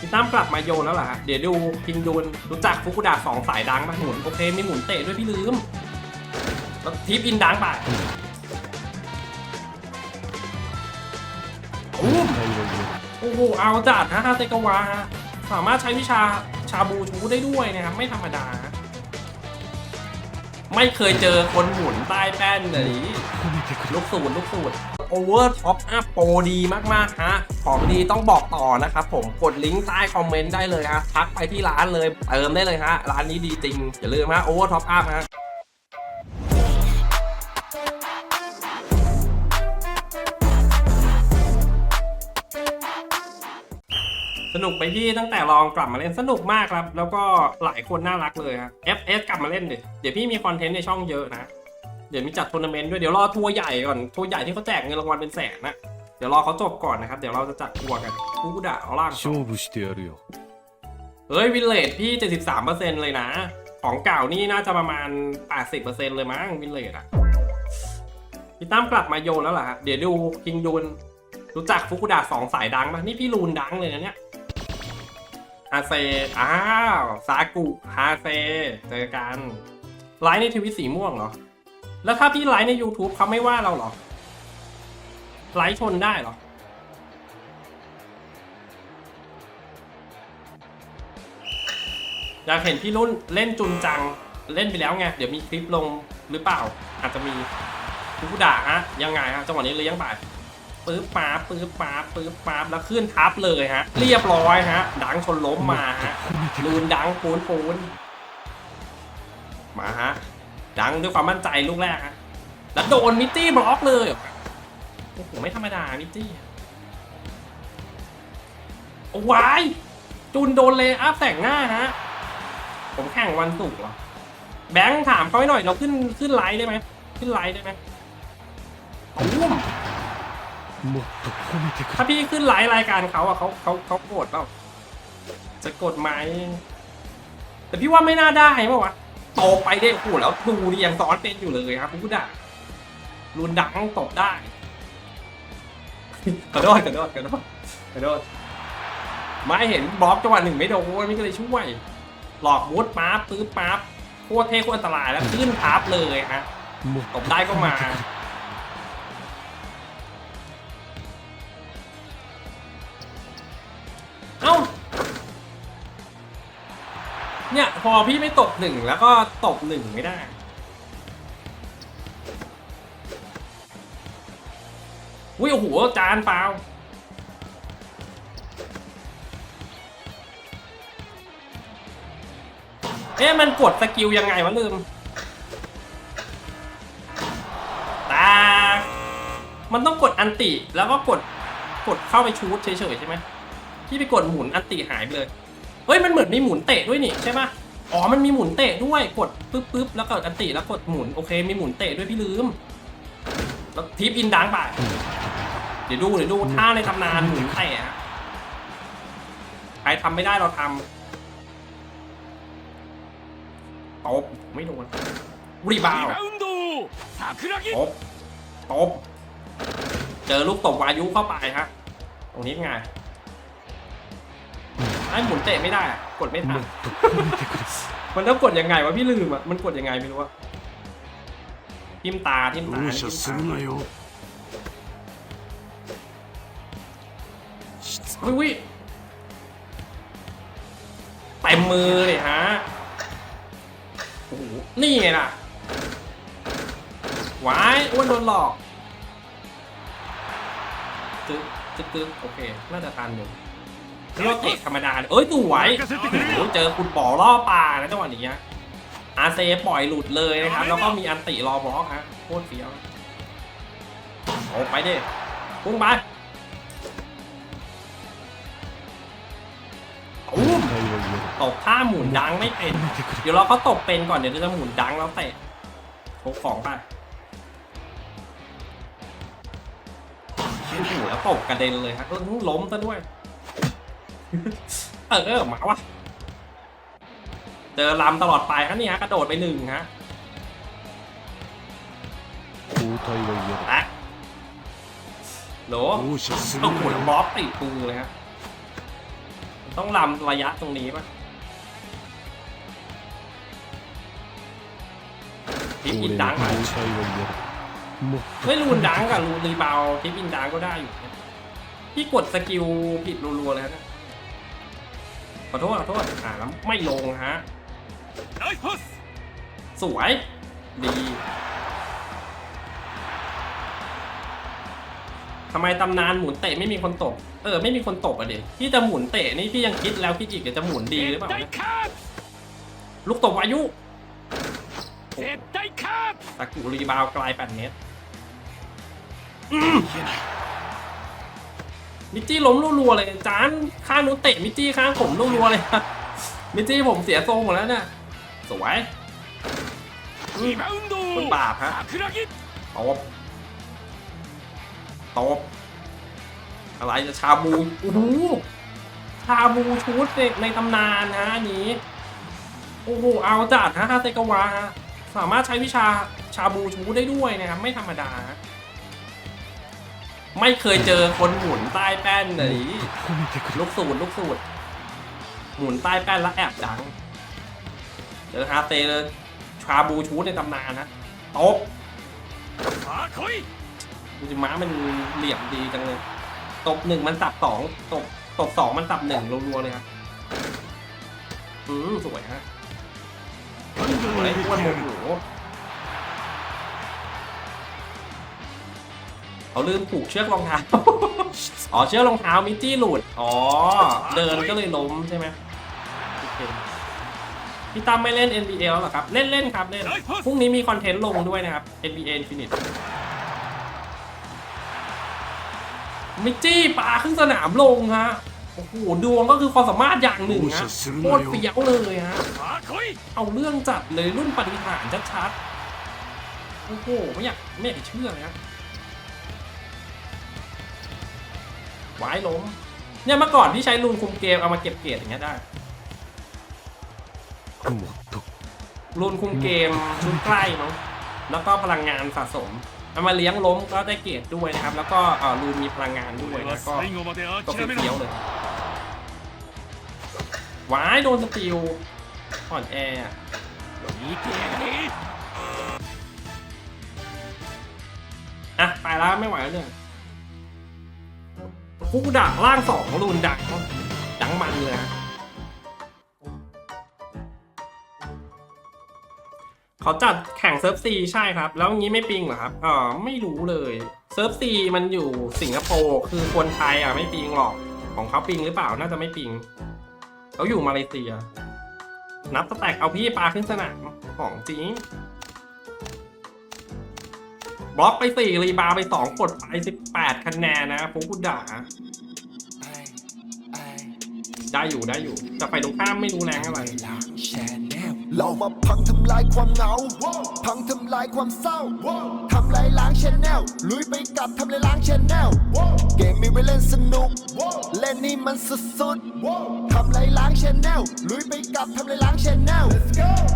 พี่ตั้มกลับมาโยนแล้วเหรอฮะเดี๋ยวดูพิงดูนรู้จักฟุกุดะสองสายดังมาหมุนโอเคมีหมุนเตะด้วยพี่ลืมแล้วทิปอินดังไปโอ้โอ้โหเอาจัดฮะฮาเตกาวะสามารถใช้วิชาชาบูชูได้ด้วยนะครับ ไม่ธรรมดา ไม่เคยเจอคนหมุนใต้แป้นเลยลูกสูตรลูกสูตร โอเวอร์ท็อปอัพโปรดีมากๆฮะของดีต้องบอกต่อนะครับผมกดลิงก์ใต้คอมเมนต์ได้เลยฮะทักไปที่ร้านเลย เติมได้เลยฮะ ร้านนี้ดีจริง อย่าลืมฮะโอเวอร์ท็อปอัพฮะสนุกไปที่ตั้งแต่ลองกลับมาเล่นสนุกมากครับ แล้วก็หลายคนน่ารักเลยฮะ FS กลับมาเล่นดิเดี๋ยวพี่มีคอนเทนต์ในช่องเยอะนะ เดี๋ยวมีจัดทัวร์นาเมนต์ด้วยเดี๋ยวรอทัวร์ใหญ่ก่อนทัวร์ใหญ่ที่เขาแจกเงินรางวัลเป็นแสนนะเดี๋ยวรอเขาจบก่อนนะครับ เดี๋ยวเราจะจัดทัวร์กันกูด่าเอาล่าง 勝負してやるよ เฮ้ยวินเลทพี่ 73%เลยนะ ของเก่านี่น่าจะประมาณ 80%เลยมั้งวินเลทอะพี่ตั้มกลับมาโยนแล้วเหรอฮะเดี๋ยวดูคิงดูนรู้จักฟุกุดะสองสายดังปะนี่พี่ลูนดังเลยนะเนี่ยฮาเซอ้าวซากุฮาเซเจอกันไลฟ์ในทวิตสีม่วงเหรอ แล้วถ้าพี่ไลฟ์ใน YouTube เขาไม่ว่าเราเหรอ ไลฟ์ชนได้เหรอ อยากเห็นพี่รุ่นเล่นจุนจังเล่นไปแล้วไง เดี๋ยวมีคลิปลงหรือเปล่า อาจจะมีคุด่าฮะ ยังไงฮะจังหวะนี้เลี้ยงไปปื๊บป๊าบปื๊บป๊าบปื๊บป๊าบแล้วขึ้นทับเลยฮะ เรียบร้อยฮะ ดังชนล้มมาฮะลูนดังปูนปูนมาฮะ ดังด้วยความมั่นใจลูกแรกฮะแล้วโดนมิตตี้บล็อกเลยโอ้โหไม่ธรรมดามิตตี้โอ้ยจุนโดนเลยอัพแต่งหน้าฮะผมแข่งวันศุกร์เหรอแบงค์ถามเขาใหหน่อยเราขึ้นขึ้นไลฟ์ได้ไหมขึ้นไลฟ์ได้ไหมตุ้มถ้าพี่ขึ้นไลฟ์รายการเขาอะเขาเขาเขาโกรธเปล่าจะกดไหมแต่พี่ว่าไม่น่าได้เปล่าวะ โตไปได้โอ้โหแล้วดูนี่ยังซ้อนเป็นอยู่เลยครับพูดอะรุนดังตบได้กระโดดกระโดดกระโดดกระโดดไม่เห็นบล็อกจังหวะหนึ่งไม่โดนไม่ก็เลยช่วย หลอกมุดป๊บปื้บป๊บโคตรเท่โคตรอันตรายแล้วขึ้นทับเลยฮะตบได้ก็มา เนี่ยพอพี่ไม่ตบหนึ่งแล้วก็ตบหนึ่งไม่ได้ อุ้ยโอ้โหจานเปล่าเอ๊ะมันกดสกิลยังไงวะลืม ตา มันต้องกดอันติแล้วก็กดกดเข้าไปชูดเฉยๆใช่ไหมพี่ไปกดหมุนอันติหายไปเลย เฮ้ยมันเหมือนมีหมุนเตะด้วยนี่ใช่ปะอ๋อมันมีหมุนเตะด้วยกดปึ๊บปึ๊บแล้วก็อันติแล้วกดหมุนโอเคมีหมุนเตะด้วยพี่ลืมแล้วทิปอินดังไปเดี๋ยวดูเดี๋ยวดูท่าในตำนานหมุนเตะใครทำไม่ได้เราทำตบไม่โดนรีบาวตบตบเจอลูกตบวายุเข้าไปฮะตรงนี้ไง ไอ้หมุนเตะไม่ได้กดไม่ทัน มันต้องกดยังไงวะพี่ลืมอะ มันกดยังไงไม่รู้อะทิมตาทิมตาทิมตาวิวิเต็มมือเลยฮะ โอ้โห นี่ไงล่ะวายอ้วนโดนหลอกตึ๊บตึ๊บโอเค น่าจะทันอยู่ แล้วเราเตะธรรมดาเอ้ยสวยเจอคุณป๋อล่อปลานะจังหวะนี้อาเซปล่อยหลุดเลยนะครับ แล้วก็มีอันติรอบล็อกฮะโคตรเสียวโอ้ไปดิพุ่งไปตกท่าหมุนดังไม่เป็น เดี๋ยวเราก็ตกเป็นก่อนเดี๋ยวจะหมุนดังแล้วเตะพกของไปโอ้โหแล้วตกกระเด็นเลยฮะเองล้มซะด้วย เออหมาวะเจอลำตลอดไปครับนี่ฮะกระโดดไปหนึ่งฮะอูไทยและโหลต้องหมุนบล็อกติดปูเลยฮะต้องลำระยะตรงนี้ปะทิปอินดังอะไม่รูนดังกับรูนรีเบาวทิปอินดังก็ได้อยู่พี่กดสกิลผิดรัวๆเลยฮะ ขอโทษขอโทษอ่าแล้วไม่ลงฮะสวย ดีทำไมตำนานหมุนเตะไม่มีคนตก เออไม่มีคนตกอะเด็กที่จะหมุนเตะนี่พี่ยังคิดแล้วคิดอีกจะหมุนดีหรือเปล่าลูกตบอายุเสร็จได้ครับตะกูรีบาวกลายแปดเมตร มิจี้ล้มรัวๆเลยจานข้างนู้นเตะมิจี้ข้างผมรัวๆเลยมิจี้ผมเสียทรงหมดแล้วเนี่ยสวยคุณบาปฮะตบตบอะไรจะชาบูโอ้โหชาบูชุดในตำนานนะนี้โอ้โหเอาจัดฮะฮาเซกาวาสามารถใช้วิชาชาบูชูได้ด้วยนะครับไม่ธรรมดา ไม่เคยเจอคนหมุนใต้แป้นไหนลูกสูตรลูกสูตรหมุนใต้แป้นแล้วแอบดังเจอฮาเตเชาบูชูในตำนานนะตบมาคุยมจิม้ามันเหลี่ยมดีจังเลย ตบหนึ่งมันตับสองตบตบสองมันตับหนึ่งรัวๆเลยครับอืมสวยฮะสวยอ้วนโมโหาลืมผูกเชือกรองเท้า อ๋อเชือกรองเท้ามิจี้หลุด อ๋อ เดินก็เลยล้มใช่ไหมพี่ตั้มไม่เล่น NBA แล้วเหรอครับ เล่นเล่นครับเล่น พรุ่งนี้มีคอนเทนต์ลงด้วยนะครับ NBA Infinite มิจี้ปาขึ้นสนามลงฮะ โอ้โห ดวงก็คือความสามารถอย่างหนึ่งฮะโคตรเฟี้ยวเลยฮะ เอาเรื่องจัดเลยรุ่นปฏิหารชัดๆ โอ้โห ไม่อยากไม่อยากเชื่อนะ ไว้ล้ม เนี่ยเมื่อก่อนที่ใช้ลูนคุมเกมเอามาเก็บเกรดอย่างเงี้ยได้ลูนคุมเกมชุดใกล้เนาะแล้วก็พลังงานสะสมเอามาเลี้ยงล้มก็ได้เกรดด้วยนะครับ แล้วก็เออลูนมีพลังงานด้วยแล้วก็ตัวเขียวเลยหวายโดนสติลผ่อนแอมีเกล็ดนิอะไปแล้วไม่ไหวแล้วเนี่ย ฟุกดักล่างสองรูนดักดังมันเลยฮะเขาจัดแข่งเซิร์ฟซีใช่ครับ แล้วงี้ไม่ปิงเหรอครับเออไม่รู้เลยเซิร์ฟซีมันอยู่สิงคโปร์คือคนไทยอะไม่ปิงหรอก ของเขาปิงหรือเปล่าน่าจะไม่ปิงเขาอยู่มาเลเซีย นับสแต็กเอาพี่ปลาขึ้นสนามของจริง บล็อกไปสี่รีบาไปสองกดไปสิบแปดคะแนนนะฟุกุดะได้อยู่ได้อยู่ แต่ไปตรงข้ามไม่รู้แรงอะไรเรามาพังทำลายความเหงา พังทำลายความเศร้า ทำลายล้างชแนลลุยไปกับทำลายล้างชแนลเกมมีไว้เล่นสนุก เล่นนี่มันสุดๆทำลายล้างชแนลลุยไปกับทำลายล้างชแนล